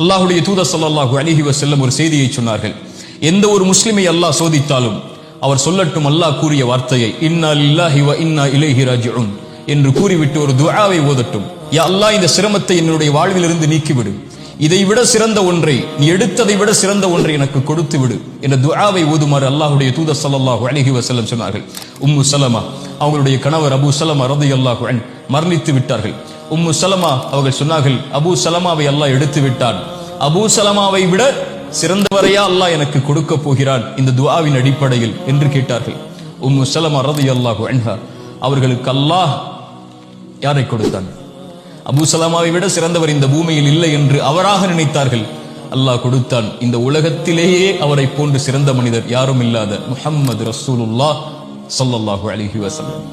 அல்லாஹுடைய தூத சல்லாஹு அலிஹி வசல்லம் ஒரு செய்தியை சொன்னார்கள். எந்த ஒரு முஸ்லிமை அல்லாஹ் சோதித்தாலும் அவர் சொல்லட்டும் அல்லாஹ் கூறிய வார்த்தையை இன்னா லில்லாஹி வ இன்னா இலேஹி ராஜிஉன் என்று கூறிவிட்டு ஒரு துஆவை ஓதட்டும். யா அல்லாஹ் இந்த சிரமத்தை என்னுடைய வாழ்விலிருந்து நீக்கிவிடு. இதை விட சிறந்த ஒன்றை நீ எடுத்ததை விட சிறந்த ஒன்றை எனக்கு கொடுத்து விடு என்ற துஆவை ஓதுமாறு அல்லாஹுடைய தூத சல்லாஹு அலிஹி வசல்லம் சொன்னார்கள். உம்மு சலமா அவங்களுடைய கணவர் அபு சலமா ரலியல்லாஹு அன் மரணித்து விட்டார்கள். உம்மு சலமா அவர்கள் சொன்னார்கள் அபூ சலமாவை அல்லாஹ் எடுத்து விட்டான். அபூ சலமாவை விட சிறந்தவரையா அல்லாஹ் எனக்கு கொடுக்க போகிறான். இந்த துவாவின் அடிப்படையில் என்று கேட்டார்கள். உம்மு சலமா ரலியல்லாஹு அன்ஹா அவர்களுக்கு அல்லாஹ் யாரை கொடுத்தான்? அபூ சலமாவை விட சிறந்தவர் இந்த பூமியில் இல்லை என்று அவராக நினைத்தார்கள். அல்லாஹ் கொடுத்தான். இந்த உலகத்திலேயே அவரை போன்று சிறந்த மனிதர் யாரும் இல்லாத முஹம்மது ரசூலுல்லா ஸல்லல்லாஹு அலிஹி வசல்லம்